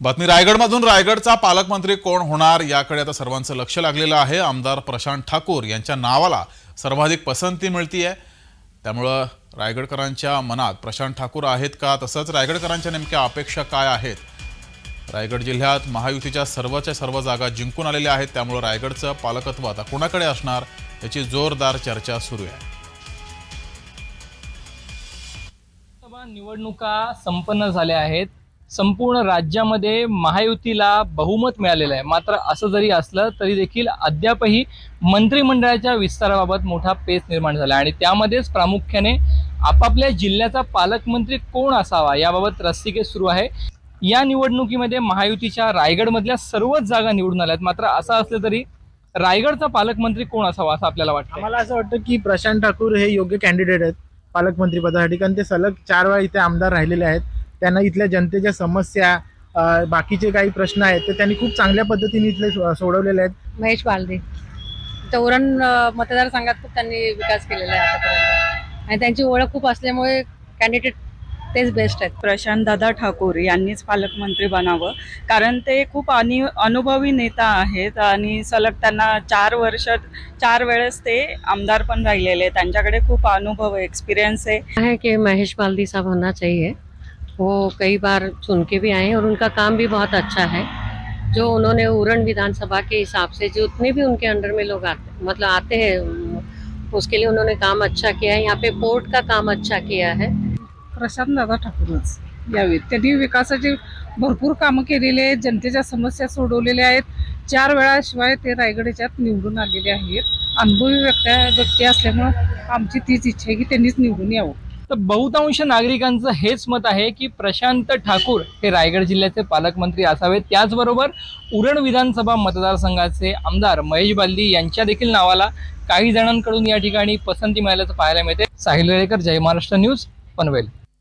बातमी रायगडमधून रायगडचा पालकमंत्री कोण होणार याकडे आता सर्वांचं लक्ष लागलेलं आहे. आमदार प्रशांत ठाकूर यांच्या नावाला सर्वाधिक पसंती मिळतीये. त्यामुळं रायगडकरांच्या मनात प्रशांत ठाकूर आहेत का? तसंच रायगडकरांच्या नेमक्या अपेक्षा काय आहेत? रायगड जिल्ह्यात महायुतीच्या सर्वच्या सर्व जागा जिंकून आलेल्या आहेत. त्यामुळं रायगडचं पालकत्व आता कोणाकडे असणार याची जोरदार चर्चा सुरू आहे. निवडणुका संपन्न झाल्या आहेत. संपूर्ण राज्यामध्ये महायुतीला बहुमत मिळालेलं आहे. मात्र असं जरी असलं तरी देखील अद्यापही मंत्रिमंडळाच्या विस्ताराबाबत मोठा पेच निर्माण झाला आणि त्यामध्येच प्रामुख्याने आपापल्या जिल्ह्याचा पालकमंत्री कोण असावा याबाबत रस्तिकेत सुरू आहे. या निवडणुकीमध्ये महायुतीच्या रायगडमधल्या सर्वच जागा निवडून आल्यात. मात्र असं असलं तरी रायगडचा पालकमंत्री कोण असावा असं आपल्याला वाटतं मला असं वाटतं की प्रशांत ठाकूर हे योग्य कॅन्डिडेट आहेत पालकमंत्री पदासाठी कारण ते सलग चार वेळा इथे आमदार राहिलेले आहेत. त्यांना इथल्या जनतेच्या समस्या बाकीचे काही प्रश्न आहेत ते त्यांनी खूप चांगल्या पद्धतीने इथले सोडवलेले आहेत. महेश बालदे. चौरण अ, मतदारसंघात खूप त्यांनी विकास केलेला आहे आतापर्यंत. आणि त्यांची ओळख खूप असल्यामुळे कॅन्डिडेट तेच बेस्ट आहेत. प्रशांत दादा ठाकूर यांनीच पालकमंत्री बनावं. कारण ते खूप अनि अनुभवी नेता आहेत आणि सलग त्यांना चार वर्ष चार वेळेस ते आमदार पण राहिलेले आहेत. त्यांच्याकडे खूप अनुभव आहे. एक्सपिरियन्स आहे कि महेश बाल्दी साहब होना चाहिए? वो कई बार चुन के भी आए हैं और उनका काम भी बहुत अच्छा है। जो उन्होंने उरण विधानसभा के हिसाब से जितने भी उनके अंडर में लोग आते मतलब आते हैं उसके लिए उन्होंने काम अच्छा किया है। यहाँ पे पोर्ट का काम अच्छा किया है। प्रशांत दादा ठाकूरच यावेत. त्यांनी विकासाची भरपूर कामं केलेली आहेत जनतेच्या समस्या सोडवलेल्या आहेत. चार वेळाशिवाय ते रायगडच्यात निवडून आलेले आहेत. अनुभवी व्यक्ती व्यक्ती असल्यामुळं आमची तीच इच्छा आहे की त्यांनीच निवडून यावं. तर बहुतांश नागरिकांचं हेच मत आहे की प्रशांत ठाकूर हे रायगड जिल्ह्याचे पालकमंत्री असावेत. त्याचबरोबर उरण विधानसभा मतदारसंघाचे आमदार महेश बालदी यांच्या देखील नावाला काही जणांकडून या ठिकाणी पसंती मिळाल्याचं पाहायला मिळते. साहिल वेळेकर जय महाराष्ट्र न्यूज पनवेल.